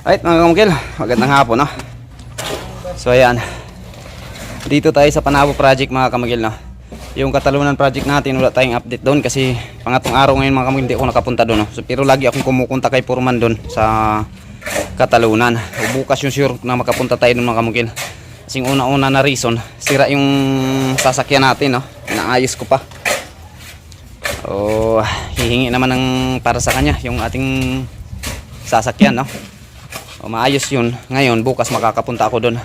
Alright mga kamukil, magandang hapon no. So ayan. Dito tayo sa Panabo project mga kamukil no. Yung Katalunan project natin wala tayong update doon kasi pangatong araw ngayon mga kamukil hindi ako nakapunta doon no. So, pero lagi akong kumukunta kay Purman doon sa Katalunan. O, bukas yung sure na makapunta tayo doon mga kamukil. Kasing una-una na reason, sira yung sasakyan natin no. Inaayos ko pa. O hihingi naman ng para sa kanya yung ating sasakyan no. O, maayos yun. Ngayon, bukas makakapunta ako doon.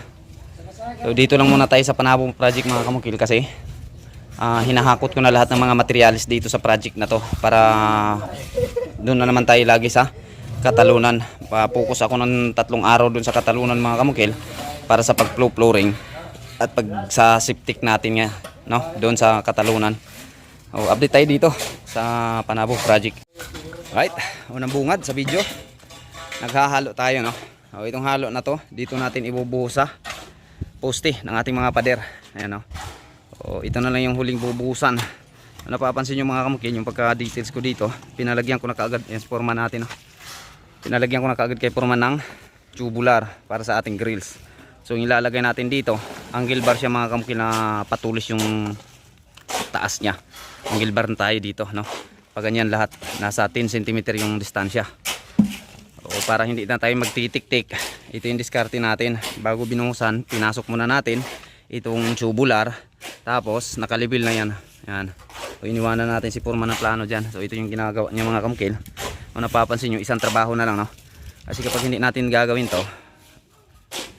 So, dito lang muna tayo sa Panabo project mga kamukil kasi ah, hinahakot ko na lahat ng mga materialis dito sa project na to para doon na naman tayo lagi sa Katalunan. Papokus ako ng tatlong araw doon sa Katalunan mga kamukil para sa pag-flow flooring at pag sa septic natin nga no doon sa Katalunan. O, update tayo dito sa Panabo project. Right, unang bungad sa video naghahalo tayo no o, itong halo na to dito natin ibubuhos sa poste ng ating mga pader. Ayan no o, ito na lang yung huling bubuhusan. Napapansin nyo mga kamukin yung pagka details ko dito pinalagyan ko na kaagad. Yung forma natin no pinalagyan ko na kaagad kay forma ng tubular para sa ating grills. So yung ilalagay natin dito angle bar siya mga kamukin na patulis yung taas niya. Angle bar tayo dito no? Pag ganyan lahat nasa 10 cm yung distansya. o para hindi na tayo magtitik-tik. Ito yung diskarte natin. Bago binuhusan pinasok muna natin itong tubular. Tapos nakalibil na yan. Yan. So iniwanan natin si Purman ng plano dyan. So ito yung ginagawa niya mga kamkil. Kung napapansin nyo isang trabaho na lang no? Kasi kapag hindi natin gagawin to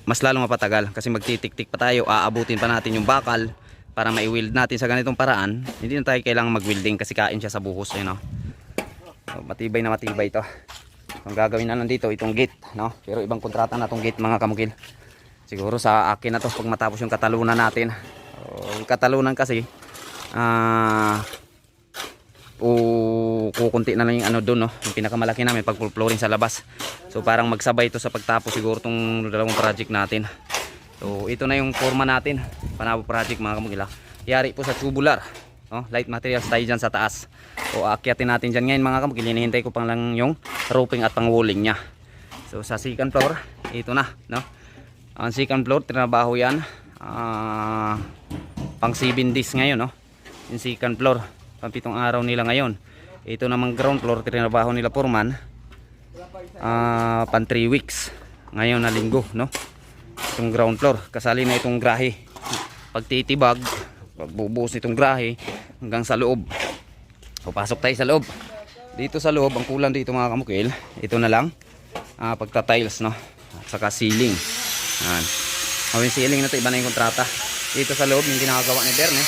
mas lalo mapatagal. Kasi magtitik-tik pa tayo aabutin pa natin yung bakal para mai-weld natin sa ganitong paraan. Hindi na tayo kailangan mag-welding kasi kain siya sa buhos yun, no? so, matibay na matibay to ang gagawin na lang dito itong gate no? Pero ibang kontrata na tong gate mga kamukil. Siguro sa akin na to pag matapos yung katalunan natin. O, yung katalunan kasi ah o kukunti na lang yung ano doon no? Yung pinakamalaki namin pag flooring sa labas. So parang magsabay ito sa pagtapos siguro tong dalawang project natin. So ito na yung forma natin panabo project mga kamukila yari po sa tubular no? light materials tayo dyan sa taas. O aakyatin natin dyan ngayon mga kamukil hinihintay ko pang lang yung roofing at pang walling nya so sa second floor ito na no? Ang second floor trinabaho yan. Ah, pang 7 days ngayon no? Yung second floor pang pitong araw nila ngayon. Ito namang ground floor trinabaho nila foreman. Ah, pang 3 weeks. Ngayon na linggo no? Itong ground floor kasali na itong grahe. Pagtitibag pagbubuhos nitong grahe hanggang sa loob. Papasok tayo sa loob. Dito sa loob ang kulang dito mga kamukil ito na lang ah, pagta tiles no saka ceiling. Yan oh, ceiling na to iba na yung kontrata. Dito sa loob yung ginagawa ni Berne.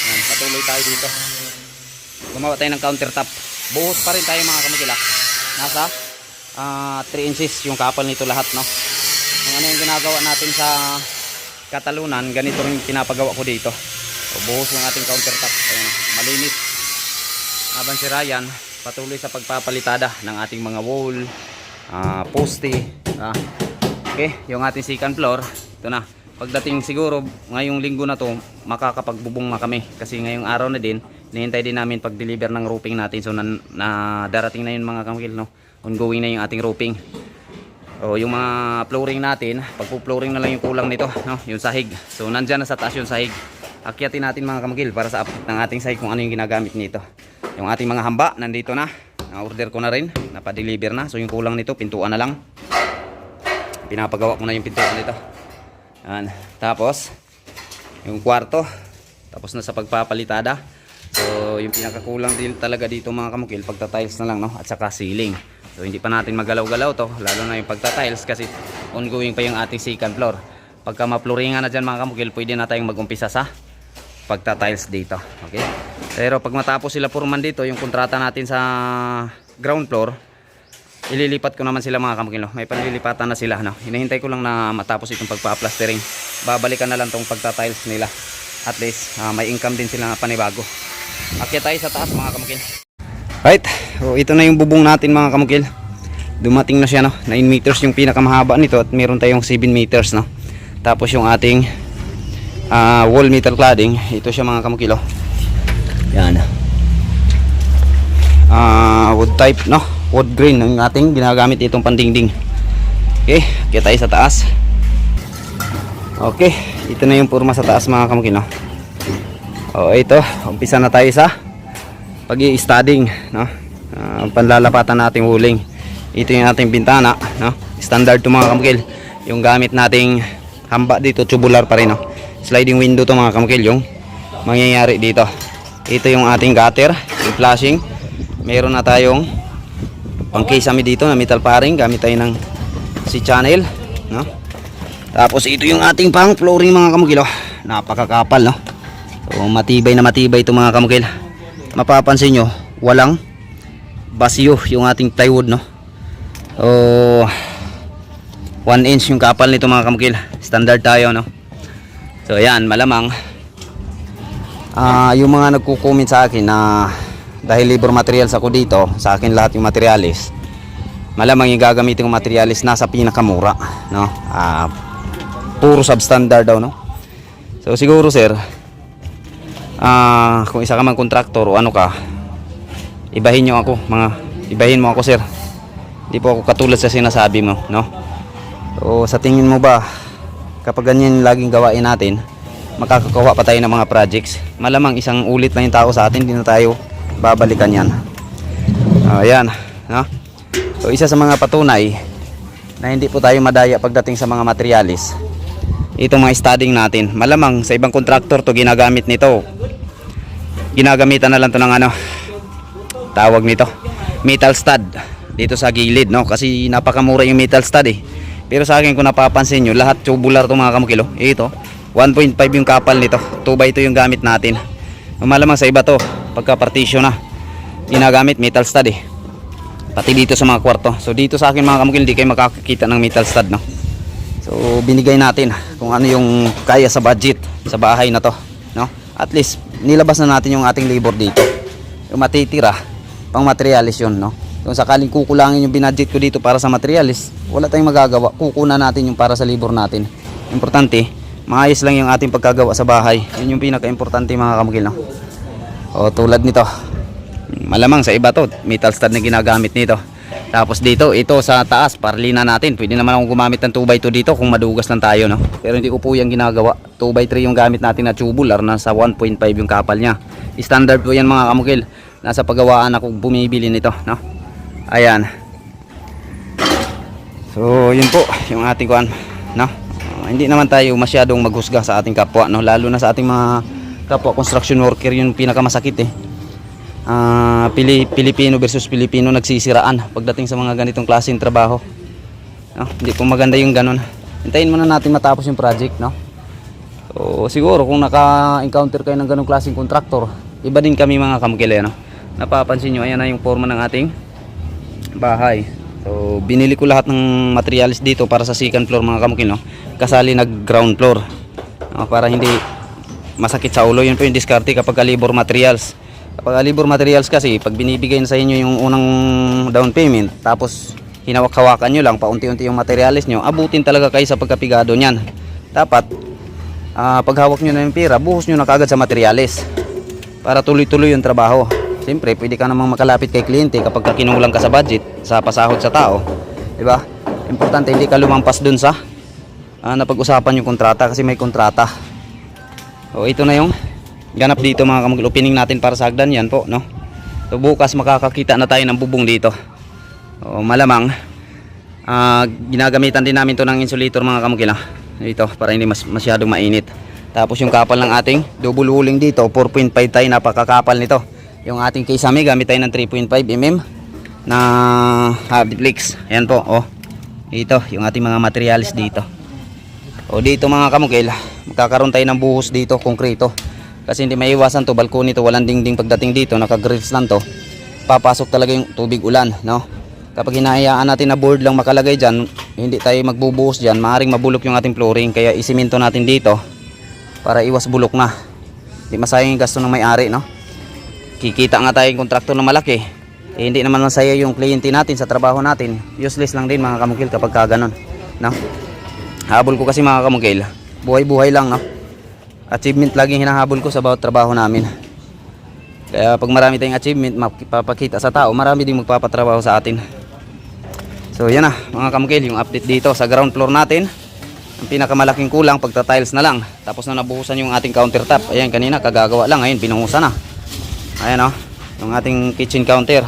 Yan, patuloy tayo dito. Gumawa tayo ng countertop. Buhos pa rin tayo mga kamukil ah. nasa ah, 3 inches yung kapal nito lahat no? Kung ano yung ginagawa natin sa Katalunan ganito rin pinapagawa ko dito o, buhos yung ating countertop. Ayan, malinis habang si Ryan patuloy sa pagpapalitada ng ating mga wall ah, poste ah. okay yung ating second floor. Ito na. Pagdating siguro ngayong linggo na to makakapagbubong na kami. Kasi ngayong araw na din nihintay din namin pag deliver ng roofing natin. So na, na darating na yun mga kamkil no? Ongoing na yung ating roofing. O yung mga flooring natin pag flooring na lang yung kulang nito no? Yung sahig. So nandyan na sa taas yung sahig akyatin natin mga kamagil para sa update ng ating sahig kung ano yung ginagamit nito. Yung ating mga hamba nandito na. Na order ko na rin. Napadeliver na. So yung kulang nito pintuan na lang. Pinapagawa ko na yung pintuan nito. Yan. Tapos yung kwarto tapos na sa pagpapalitada. So yung pinakakulang din talaga dito mga kamukil pagta tiles na lang no? At saka ceiling. So hindi pa natin magalaw-galaw to. Lalo na yung pagta tiles kasi ongoing pa yung ating second floor. Pagka ma-flooringan na dyan mga kamukil pwede na tayong mag-umpisa sa pagta tiles dito okay? Pero pag matapos sila purman dito yung kontrata natin sa ground floor ililipat ko naman sila mga kamukil no? may panlilipatan na sila no? hinahintay ko lang na matapos itong pagpa-plastering. Babalikan na lang tong pagta tiles nila. At least ah, may income din sila na panibago. Akyat tayo sa taas mga kamukil right. O, ito na yung bubong natin mga kamukil dumating na siya no? 9 meters yung pinakamahaba nito at meron tayong 7 meters no? Tapos yung ating ah, wall metal cladding ito siya mga kamukil oh. yan Ah, wood type no wood grain ang ating ginagamit itong pandingding Okay, kita tayo sa taas. Okay, ito na yung purma sa taas mga kamukil. No? O ito, umpisa na tayo sa pag studying no? Ah, panlalapatan nating huling. Ito yung ating bintana. No? Standard to mga kamukil. Yung gamit nating hamba dito, tubular pa rin. No? Sliding window to mga kamukil. Yung mangyayari dito. Ito yung ating gutter, yung flashing. Meron na tayong pang kisame dito na metal paring. Gamit tayo ng si channel. No? Tapos ito yung ating pang flooring mga kamukil. Oh. Napakakapal no. So matibay na matibay ito mga kamukil. Mapapansin nyo, walang basyo yung ating plywood no. So 1 inch yung kapal nito mga kamukil. Standard tayo no. So ayan, malamang ah yung mga nagko-comment sa akin na dahil labor materials ako dito, sa akin lahat yung materialis. Malamang yung gagamitin kong materialis nasa pinakamura, no? Ah puro substandard daw, no? So siguro sir, ah kung isa ka man kontraktor o ano ka, ibahin nyo ako, mga ibahin mo ako sir. Hindi po ako katulad sa sinasabi mo, no? So sa tingin mo ba, kapag ganyan laging gawain natin, makakagawa pa tayo ng mga projects. Malamang isang ulit lang yung tao sa atin, hindi na tayo babalikan yan. Ayan, no? So isa sa mga patunay na hindi po tayo madaya pagdating sa mga materialis. Itong mga studying natin, malamang sa ibang kontraktor to ginagamit nito. Ginagamitan na lang to ng ano, tawag nito, metal stud dito sa gilid, no? Kasi napakamura yung metal stud eh. Pero sa akin kung napapansin nyo, lahat tubular to mga kamukilo. Ito, 1.5 yung kapal nito. 2 by 2 yung gamit natin. Malamang sa iba to, pagka partition na, ginagamit metal stud eh. Pati dito sa mga kwarto. So dito sa akin mga kamukil, hindi kayo makakakita ng metal stud, no? So binigay natin kung ano yung kaya sa budget sa bahay na to, no? At least nilabas na natin yung ating labor dito. Yung matitira, pang materialis yun, no? Kung sakaling kukulangin yung binudget ko dito para sa materialis, wala tayong magagawa. Kukuna natin yung para sa labor natin. Importante, maayos lang yung ating pagkagawa sa bahay. Yun yung pinaka-importante mga kamukil, no? O tulad nito. Malamang sa iba to, metal stud na ginagamit nito. Tapos dito, ito sa taas, parlina natin. Pwede naman akong gumamit ng 2x2 dito kung madugas lang tayo, no? Pero hindi ko po yung ginagawa. 2x3 yung gamit natin na tubular, nasa 1.5 yung kapal niya. Standard po yan mga kamukil. Nasa paggawaan ako bumibili nito, no? Ayan. So, yun po, yung ating kuan, no? Uh, hindi naman tayo masyadong maghusga sa ating kapwa, no? Lalo na sa ating mga kapwa construction worker, yun pinakamasakit eh. Ah, Pili Pilipino versus Pilipino nagsisiraan pagdating sa mga ganitong klaseng trabaho. No? Hindi po maganda yung ganun. Hintayin muna natin matapos yung project, no? So, siguro kung naka-encounter kayo ng ganung klaseng contractor, iba din kami mga kamukile, no? Napapansin nyo, ayan na yung forma ng ating bahay. So, binili ko lahat ng materials dito para sa second floor mga kamukil, no? Kasali nag ground floor. No? Para hindi masakit sa ulo. Yun po yung diskarte kapag labor materials. Kapag labor materials kasi, pag binibigay na sa inyo yung unang down payment, tapos hinawak-hawakan nyo lang, paunti-unti yung materials nyo, abutin talaga kayo sa pagkapigado niyan. Dapat, ah, pag hawak nyo na yung pera, buhos nyo na kagad sa materials para tuloy-tuloy yung trabaho. Siyempre, pwede ka namang makalapit kay kliyente kapag ka kinulang ka sa budget, sa pasahod sa tao. Di ba? Importante, hindi ka lumampas dun sa ah, napag-usapan yung kontrata kasi may kontrata. O, ito na yung ganap dito mga kamagil. Opening natin para sa hagdan yan po, no? So, bukas makakakita na tayo ng bubong dito. O, malamang, ah, ginagamitan din namin to ng insulator mga kamagil. Dito, para hindi mas, masyadong mainit. Tapos yung kapal ng ating double huling dito, 4.5 tayo, napakakapal nito. Yung ating kisame, gamit tayo ng 3.5 mm na hardflex. Ayan po, oh. Ito, yung ating mga materials dito. O dito mga kamukil, magkakaroon tayo ng buhos dito, konkreto. Kasi hindi maiwasan to, balkon nito, walang dingding pagdating dito, naka-grills lang to. Papasok talaga yung tubig ulan, no? Kapag hinahayaan natin na board lang makalagay dyan, hindi tayo magbubuhos dyan, maaaring mabulok yung ating flooring. Kaya isiminto natin dito para iwas bulok na. Hindi masayang yung gasto ng may-ari, no? Kikita nga tayo yung kontraktor na malaki. Eh, hindi naman masaya yung kliyente natin sa trabaho natin. Useless lang din mga kamukil kapag ka ganun, no? Habol ko kasi mga kamukil, buhay-buhay lang, no? Achievement laging hinahabol ko sa bawat trabaho namin. Kaya pag marami tayong achievement, mapapakita sa tao, marami ding magpapatrabaho sa atin. So yan na mga kamukil, yung update dito sa ground floor natin. Ang pinakamalaking kulang pagta-tiles na lang. Tapos na nabuhusan yung ating countertop. Ayan kanina kagagawa lang, ngayon binuhusan na. Ayan oh, yung ating kitchen counter.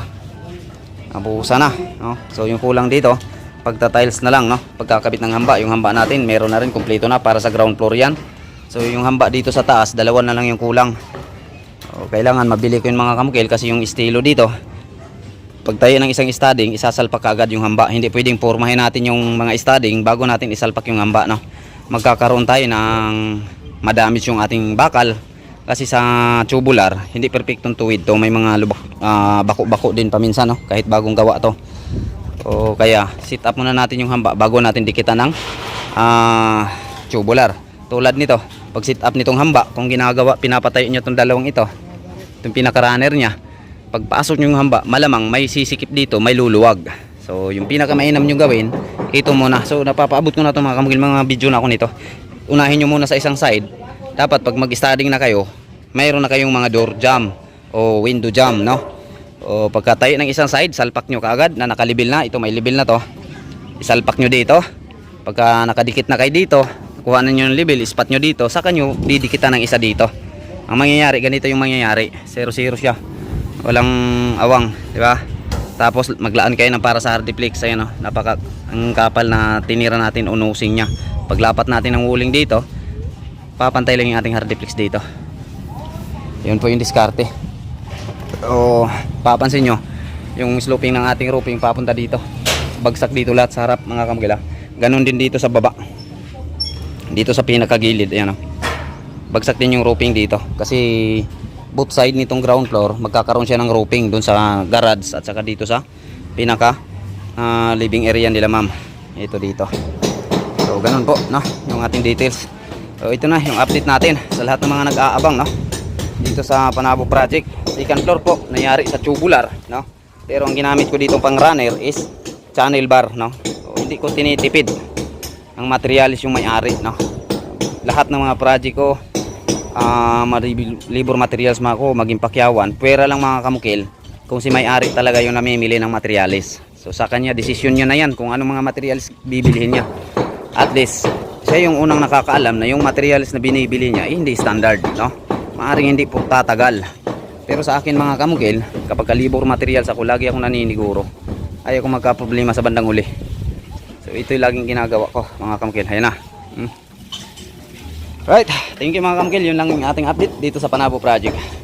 Nabuhusan na, no? So yung kulang dito, pagta-tiles na lang, no? Pagkakabit ng hamba, yung hamba natin meron na rin kumpleto na para sa ground floor 'yan. So yung hamba dito sa taas, dalawa na lang yung kulang. O, kailangan mabili ko yung mga kamukil kasi yung estilo dito, pag tayo ng isang studding, isasalpak agad yung hamba. Hindi pwedeng pormahin natin yung mga studding bago natin isalpak yung hamba. No? Magkakaroon tayo ng madamage yung ating bakal. Kasi sa tubular, hindi perfectong tuwid to. May mga lubak, ah, bako-bako din paminsan, no? kahit bagong gawa to. O kaya, sit up muna natin yung hamba bago natin dikitan ng ah, tubular. Tulad nito, pag sit up nitong hamba, kung ginagawa, pinapatayo nyo itong dalawang ito, itong pinaka-runner niya, pagpasok yung hamba, malamang may sisikip dito, may luluwag. So, yung pinakamainam nyo gawin, ito muna. So, napapaabot ko na ito mga kamugil, mga video na ako nito. Unahin nyo muna sa isang side. Dapat pag mag-studying na kayo, mayroon na kayong mga door jam o window jam, no? O pagkatayo ng isang side, salpak nyo kaagad na nakalibil na. Ito, may libil na to. Isalpak nyo dito. Pagka nakadikit na kayo dito, kuha na nyo ng libil, ispat nyo dito, saka nyo didikitan ng isa dito. Ang mangyayari, ganito yung mangyayari. 0-0 siya walang awang, di ba? Tapos maglaan kayo ng para sa hardiplex ayun oh, napaka ang kapal na tinira natin unusin niya. Paglapat natin ng wuling dito, papantay lang yung ating hardiplex dito. Yun po yung diskarte. O papansin nyo, yung sloping ng ating roofing papunta dito. Bagsak dito lahat sa harap mga kamagila. Ganon din dito sa baba. Dito sa pinakagilid, ayan oh. Bagsak din yung roofing dito kasi both side nitong ground floor magkakaroon siya ng roofing doon sa garage at saka dito sa pinaka ah, living area nila ma'am ito dito so ganun po no yung ating details so ito na yung update natin sa lahat ng mga nag-aabang no? Dito sa Panabo project second floor po nangyari sa tubular no? Pero ang ginamit ko dito pang runner is channel bar no? So, hindi ko tinitipid ang materialis yung may-ari no? Lahat ng mga project ko uh, labor materials mga ko maging pakyawan. Pwera lang mga kamukil kung si may-ari talaga yung namimili ng materialis so sa kanya desisyon niya na yan kung anong mga materials bibilihin niya. At least siya yung unang nakakaalam na yung materials na binibili niya eh, hindi standard no? Maaring hindi po tatagal. Pero sa akin mga kamukil kapag ka labor materials ako lagi akong naniniguro. Ayaw ko magka-problema sa bandang uli. So ito yung laging ginagawa ko mga kamukil. Ayan na. Hmm. Right, thank you mga kamkil. Yun lang yung ating update dito sa Panabo Project.